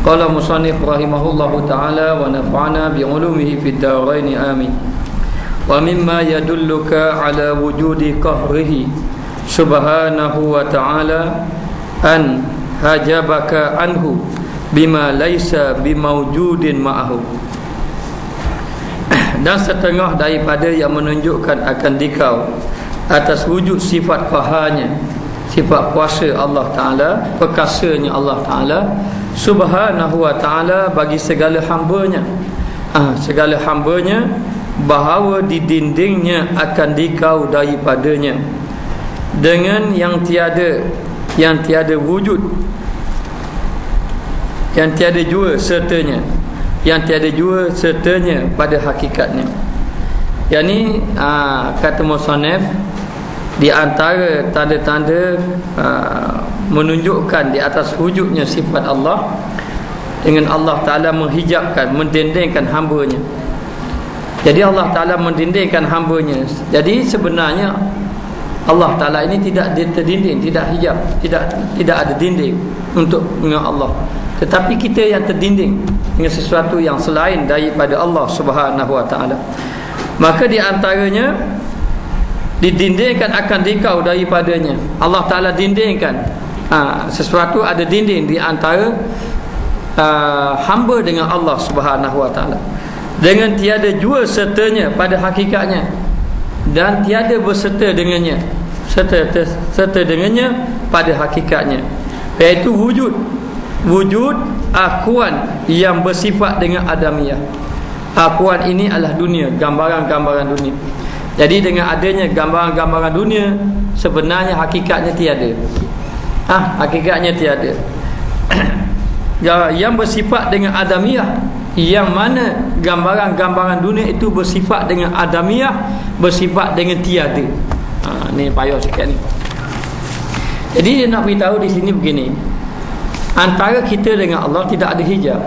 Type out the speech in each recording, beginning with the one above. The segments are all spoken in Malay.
Qala musannif rahimahullahu taala wa nafa'ana bi ulumihi fid dharain amin. Wa mimma yadulluka ala wujudi qahrihi subhanahu wa ta'ala an hajabaka anhu bima laisa bimawjudin ma'ahu. Dan setengah daripada yang menunjukkan akan dikau atas wujud sifat qaharnya sifat kuasa Allah Ta'ala perkasanya Allah Ta'ala subhanahu wa ta'ala bagi segala hambanya. Ah, segala hambanya bahawa di dindingnya akan dikau daripadanya. Dengan yang tiada yang tiada wujud. Yang tiada jua sertanya. Yang tiada jua sertanya pada hakikatnya. Yang ni aa, kata Musonef di antara tanda-tanda uh, menunjukkan di atas wujudnya sifat Allah dengan Allah Ta'ala menghijabkan, mendindingkan hambanya. Jadi Allah Ta'ala mendindingkan hambanya. Jadi sebenarnya Allah Ta'ala ini tidak terdinding, tidak hijab tidak tidak ada dinding untuk dengan Allah. Tetapi kita yang terdinding dengan sesuatu yang selain daripada Allah Subhanahu Wa Ta'ala. Maka di antaranya didindingkan akan dikau daripadanya. Allah Ta'ala dindingkan ha, sesuatu ada dinding di antara uh, hamba dengan Allah Subhanahu Wa Ta'ala. Dengan tiada jua sertanya pada hakikatnya dan tiada berserta dengannya serta, serta dengannya pada hakikatnya. Iaitu wujud wujud akuan yang bersifat dengan adamiah. Akuan ini adalah dunia gambaran-gambaran dunia. Jadi dengan adanya gambaran-gambaran dunia sebenarnya hakikatnya tiada. Ah, ha, hakikatnya tiada. Ya, yang bersifat dengan adamiah yang mana gambaran-gambaran dunia itu bersifat dengan adamiah bersifat dengan tiada. Ha, ni payah sikit ni. Jadi dia nak beritahu di sini begini. Antara kita dengan Allah tidak ada hijab.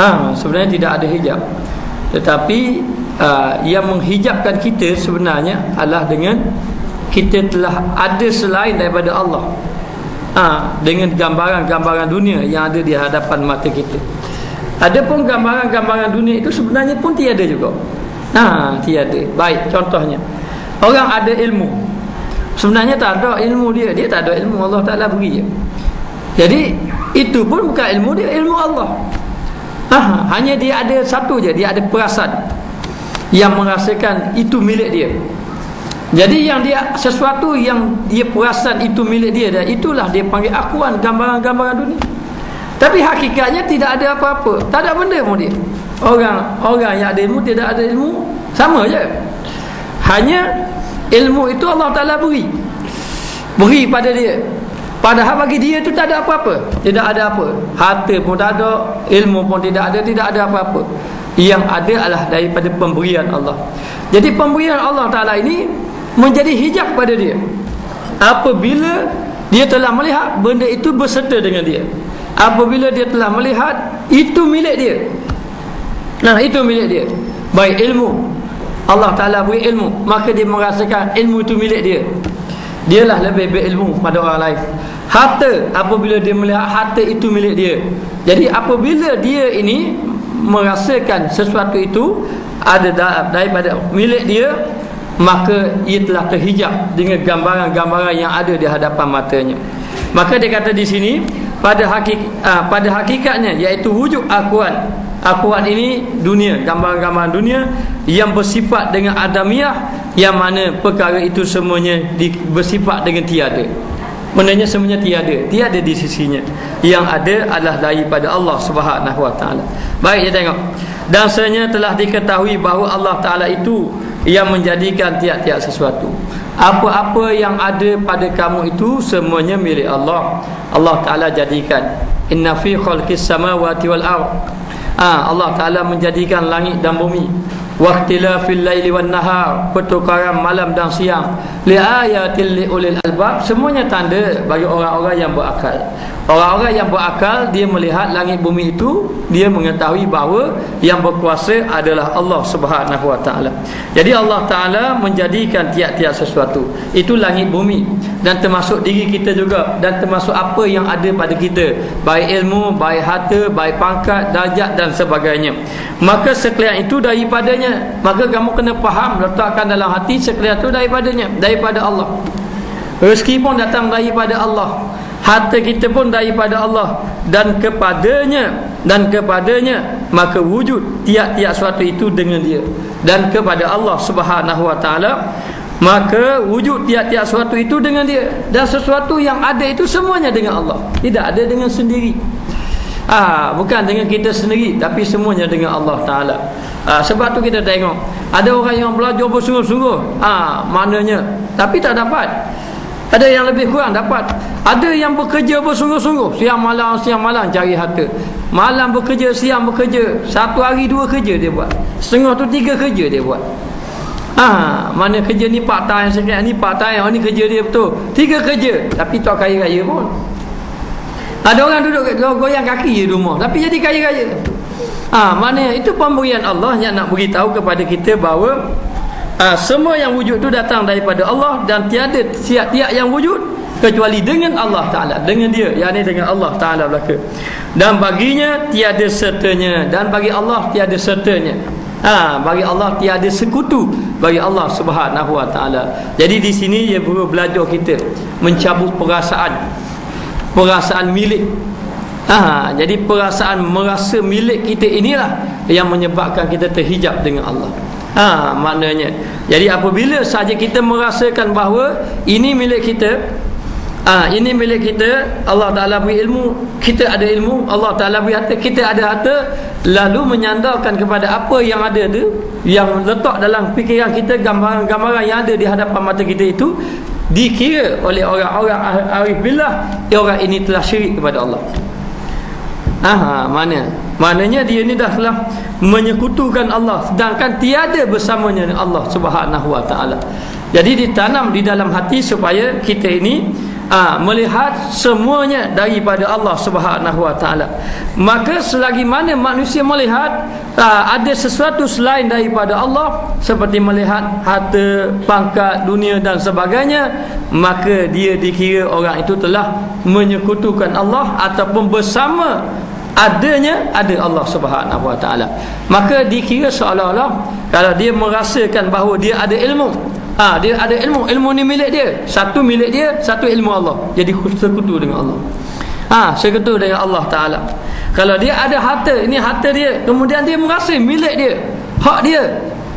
Ha, sebenarnya tidak ada hijab. Tetapi uh, yang menghijabkan kita sebenarnya adalah dengan kita telah ada selain daripada Allah ha, dengan gambaran-gambaran dunia yang ada di hadapan mata kita. Adapun gambaran-gambaran dunia itu sebenarnya pun tiada juga. Ha, tiada. Baik contohnya. Orang ada ilmu. Sebenarnya tak ada ilmu dia. Dia tak ada ilmu Allah Ta'ala beri je jadi itu pun bukan ilmu dia ilmu Allah. Ha, hanya dia ada satu je. Dia ada perasan yang merasakan itu milik dia jadi yang dia sesuatu yang dia perasan itu milik dia dan itulah dia panggil akuan gambaran-gambaran dunia. Tapi hakikatnya tidak ada apa-apa. Tak ada benda pun dia. Orang orang yang ada ilmu tidak ada ilmu sama je. Hanya ilmu itu Allah Ta'ala beri. Beri pada dia. Padahal bagi dia itu tak ada apa-apa. Tidak ada apa. Harta pun tak ada ilmu pun tidak ada tidak ada apa-apa. Yang ada adalah daripada pemberian Allah. Jadi pemberian Allah Ta'ala ini menjadi hijab pada dia. Apabila dia telah melihat benda itu berserta dengan dia. Apabila dia telah melihat itu milik dia. Nah itu milik dia. Baik ilmu. Allah Ta'ala beri ilmu maka dia merasakan ilmu itu milik dia. Dialah lebih berilmu pada orang lain. Harta apabila dia melihat harta itu milik dia. Jadi apabila dia ini merasakan sesuatu itu ada daripada milik dia maka ia telah terhijab dengan gambaran-gambaran yang ada di hadapan matanya. Maka dia kata di sini pada hakik uh, pada hakikatnya iaitu wujud akuan akuan ini dunia gambaran-gambaran dunia yang bersifat dengan adamiah yang mana perkara itu semuanya di, bersifat dengan tiada. Menanya semuanya tiada. Tiada di sisinya. Yang ada adalah daripada Allah subhanahu wa ta'ala. Baik, kita tengok. Dan sebenarnya telah diketahui bahawa Allah ta'ala itu Yang menjadikan tiap-tiap sesuatu. Apa-apa yang ada pada kamu itu Semuanya milik Allah. Allah ta'ala jadikan. Inna fi khalqis samawati wal ar ha, Allah ta'ala menjadikan langit dan bumi waqtilafil laili wan nahar pertukaran malam dan siang li ayatil li ulil albab semuanya tanda bagi orang-orang yang berakal Orang-orang yang berakal dia melihat langit bumi itu dia mengetahui bahawa yang berkuasa adalah Allah Subhanahu Wa Taala. Jadi Allah Taala menjadikan tiap-tiap sesuatu. Itu langit bumi dan termasuk diri kita juga dan termasuk apa yang ada pada kita, baik ilmu, baik harta, baik pangkat, darjat dan sebagainya. Maka sekalian itu daripadanya. Maka kamu kena faham letakkan dalam hati sekalian itu daripadanya, daripada Allah. Rezeki pun datang daripada Allah harta kita pun daripada Allah dan kepadanya dan kepadanya maka wujud tiap-tiap sesuatu itu dengan dia dan kepada Allah Subhanahu wa taala maka wujud tiap-tiap sesuatu itu dengan dia dan sesuatu yang ada itu semuanya dengan Allah tidak ada dengan sendiri ah bukan dengan kita sendiri tapi semuanya dengan Allah taala. Ah, sebab tu kita tengok ada orang yang belajar bersungguh-sungguh. Ah maknanya tapi tak dapat. Ada yang lebih kurang dapat. Ada yang bekerja bersungguh-sungguh siang malam siang malam cari harta. Malam bekerja siang bekerja satu hari dua kerja dia buat. Setengah tu tiga kerja dia buat. Ha, mana kerja ni part time sikit ni part time. Ni kerja dia betul. Tiga kerja tapi tak kaya-kaya pun ada orang duduk goyang kaki je rumah. Tapi jadi kaya-kaya. Ha, mana itu pemberian Allah yang nak beritahu kepada kita bahawa ha, semua yang wujud tu datang daripada Allah dan tiada tiap-tiap yang wujud kecuali dengan Allah Taala. Dengan dia yakni dengan Allah Taala belaka. Dan baginya tiada sertanya. Dan bagi Allah tiada sertanya. Ha bagi Allah tiada sekutu bagi Allah Subhanahu wa taala. Jadi di sini dia perlu belajar kita mencabut perasaan perasaan milik ha jadi perasaan merasa milik kita inilah yang menyebabkan kita terhijab dengan Allah Ha, maknanya. Jadi apabila saja kita merasakan bahawa ini milik kita, ah ha, ini milik kita, Allah Taala beri ilmu, kita ada ilmu, Allah Taala beri harta, kita ada harta, lalu menyandarkan kepada apa yang ada tu, yang letak dalam fikiran kita gambaran-gambaran yang ada di hadapan mata kita itu dikira oleh orang-orang arif billah, orang ini telah syirik kepada Allah. Aha, mana? Maknanya dia ni dah telah menyekutukan Allah sedangkan tiada bersamanya Allah Subhanahu wa taala. Jadi ditanam di dalam hati supaya kita ini aa, melihat semuanya daripada Allah Subhanahu wa taala. Maka selagi mana manusia melihat aa, ada sesuatu selain daripada Allah seperti melihat harta, pangkat, dunia dan sebagainya, maka dia dikira orang itu telah menyekutukan Allah ataupun bersama adanya ada Allah Subhanahu Wa Taala maka dikira seolah-olah kalau dia merasakan bahawa dia ada ilmu ha, dia ada ilmu. Ilmu ni milik dia. Satu milik dia satu ilmu Allah. Jadi sekutu dengan Allah. Ha, sekutu dengan Allah Taala. Kalau dia ada harta ini harta dia kemudian dia merasa milik dia hak dia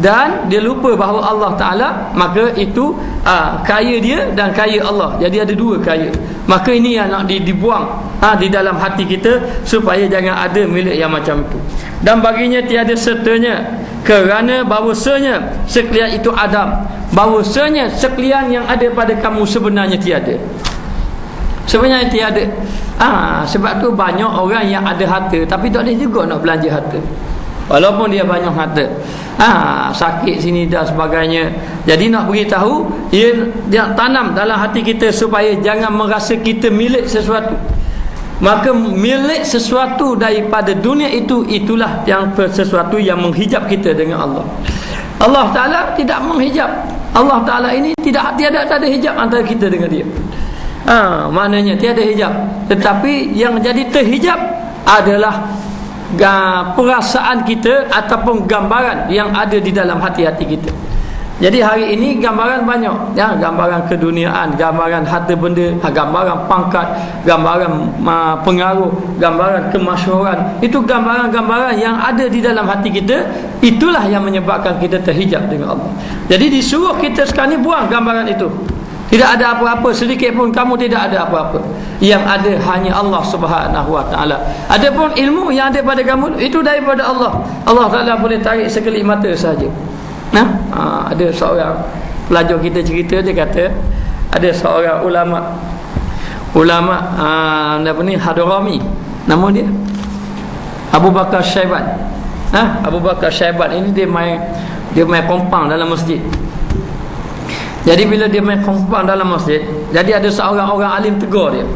dan dia lupa bahawa Allah Ta'ala maka itu aa, kaya dia dan kaya Allah. Jadi ada dua kaya. Maka ini yang nak dibuang ha, di dalam hati kita supaya jangan ada milik yang macam itu. Dan baginya tiada sertanya kerana bahawasanya sekalian itu Adam. Bahawasanya sekalian yang ada pada kamu sebenarnya tiada. Sebenarnya tiada. Ha, sebab tu banyak orang yang ada harta tapi tak ada juga nak belanja harta. Walaupun dia banyak harta. Ha, sakit sini dan sebagainya. Jadi nak beritahu ia dia tanam dalam hati kita supaya jangan merasa kita milik sesuatu maka milik sesuatu daripada dunia itu itulah yang sesuatu yang menghijab kita dengan Allah. Allah Ta'ala tidak menghijab. Allah Ta'ala ini tidak tiada ada hijab antara kita dengan dia. Ha, maknanya tiada hijab. Tetapi yang jadi terhijab adalah perasaan kita ataupun gambaran yang ada di dalam hati-hati kita. Jadi hari ini gambaran banyak ya gambaran keduniaan, gambaran harta benda, ha, gambaran pangkat, gambaran uh, pengaruh, gambaran kemasyhuran. Itu gambaran-gambaran yang ada di dalam hati kita, itulah yang menyebabkan kita terhijab dengan Allah. Jadi disuruh kita sekarang ni buang gambaran itu. Tidak ada apa-apa sedikit pun kamu tidak ada apa-apa. Yang ada hanya Allah Subhanahu wa taala. Adapun ilmu yang ada pada kamu itu daripada Allah. Allah Taala boleh tarik sekelip mata saja. Nah, ha, ada seorang pelajar kita cerita dia kata ada seorang ulama ulama ha, apa ni Hadrami. Nama dia? Abu Bakar Syaiban. Ha? Abu Bakar Syaibat ini dia main dia main kompang dalam masjid. Jadi bila dia main kompang dalam masjid jadi ada seorang orang alim tegur dia.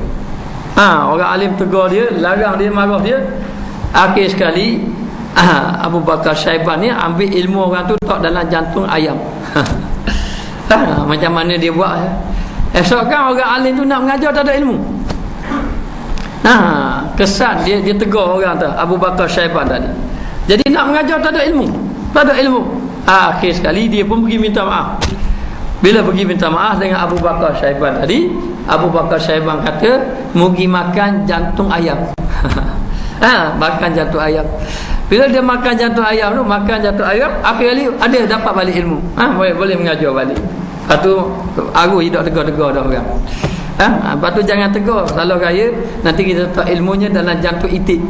Ha, orang alim tegur dia larang dia marah dia akhir sekali Abu Bakar Syaibat ni ambil ilmu orang tu tak dalam jantung ayam ha, macam mana dia buat ya? esok kan orang alim tu nak mengajar tak ada ilmu Ha, kesan dia dia tegur orang tu Abu Bakar Syaiban tadi. Jadi nak mengajar tak ada ilmu. Tak ada ilmu. Ha, akhir sekali dia pun pergi minta maaf. Bila pergi minta maaf dengan Abu Bakar Syaiban tadi, Abu Bakar Syaiban kata, "Mugi makan jantung ayam." ha, makan jantung ayam. Bila dia makan jantung ayam tu, makan jantung ayam, akhir kali ada dapat balik ilmu. Ha, boleh boleh mengajar balik. Lepas tu, aku hidup tegur-tegur dah orang. Ha? Lepas tu jangan tegur Kalau raya Nanti kita tak ilmunya dalam jantung itik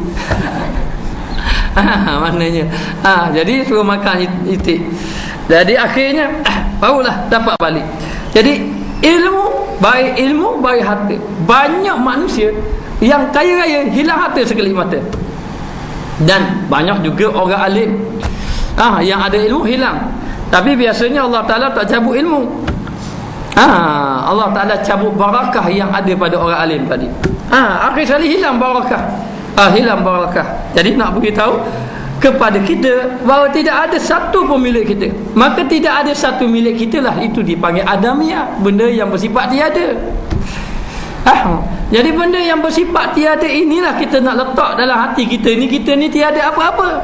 ha, Maknanya ha, Jadi suruh makan itik Jadi akhirnya Barulah dapat balik Jadi ilmu Baik ilmu Baik hati Banyak manusia Yang kaya raya Hilang hati sekali mata Dan banyak juga orang alim ha, Yang ada ilmu hilang Tapi biasanya Allah Ta'ala tak cabut ilmu Ha, Allah Ta'ala cabut barakah yang ada pada orang alim tadi. Ha, akhir sekali hilang barakah. Ha, hilang barakah. Jadi nak beritahu kepada kita bahawa tidak ada satu pun milik kita. Maka tidak ada satu milik kita lah. Itu dipanggil adamiah. Benda yang bersifat tiada. Ha, jadi benda yang bersifat tiada inilah kita nak letak dalam hati kita ni. Kita ni tiada apa-apa.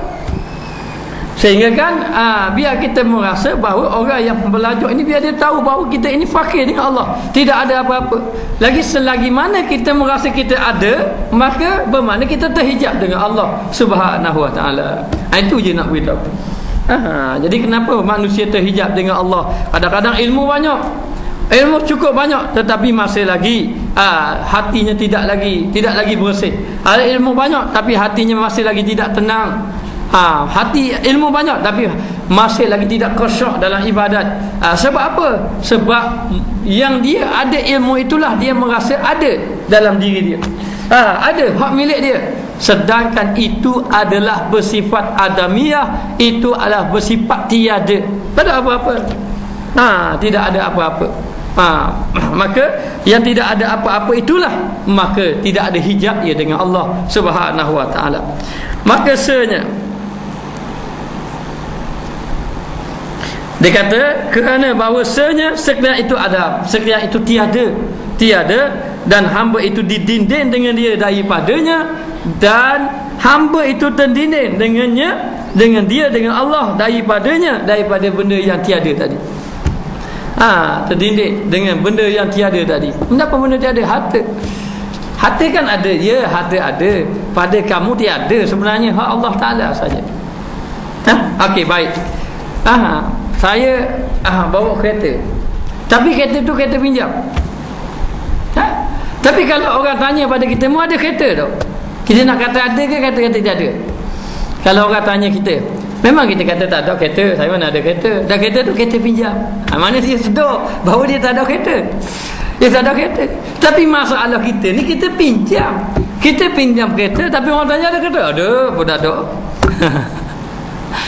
Sehingga kan aa, ha, biar kita merasa bahawa orang yang belajar ini biar dia tahu bahawa kita ini fakir dengan Allah. Tidak ada apa-apa. Lagi selagi mana kita merasa kita ada, maka bermakna kita terhijab dengan Allah Subhanahu Wa Taala. Ha, itu je nak beritahu. Ha, jadi kenapa manusia terhijab dengan Allah? Kadang-kadang ilmu banyak. Ilmu cukup banyak tetapi masih lagi ha, hatinya tidak lagi tidak lagi bersih. Ada ilmu banyak tapi hatinya masih lagi tidak tenang. Ha, hati ilmu banyak tapi masih lagi tidak khusyuk dalam ibadat. Ha, sebab apa? Sebab yang dia ada ilmu itulah dia merasa ada dalam diri dia. Ha, ada hak milik dia. Sedangkan itu adalah bersifat adamiah itu adalah bersifat tiada. Tak ada apa-apa. Ha, tidak ada apa-apa ha, maka yang tidak ada apa-apa itulah maka tidak ada hijab ia dengan Allah subhanahu wa ta'ala maka sebenarnya Dia kata kerana bahawasanya sekalian itu ada, sekalian itu tiada, tiada dan hamba itu didinding dengan dia daripadanya dan hamba itu terdinding dengannya dengan dia dengan Allah daripadanya daripada benda yang tiada tadi. Ha, terdinding dengan benda yang tiada tadi. Kenapa benda tiada? Harta. Harta kan ada, ya, harta ada. Pada kamu tiada sebenarnya hak Allah Taala saja. Ha? Okey, baik. Ha, saya ah, bawa kereta tapi kereta tu kereta pinjam ha? tapi kalau orang tanya pada kita mu ada kereta tu kita nak kata ada ke kata-kata tak ada kalau orang tanya kita memang kita kata tak ada kereta saya mana ada kereta. Dan kereta tu kereta pinjam. Ha, mana dia sedar? Bahawa dia tak ada kereta. Dia tak ada kereta. Tapi masalah kita ni kita pinjam. Kita pinjam kereta tapi orang tanya ada kereta? Ada pun ada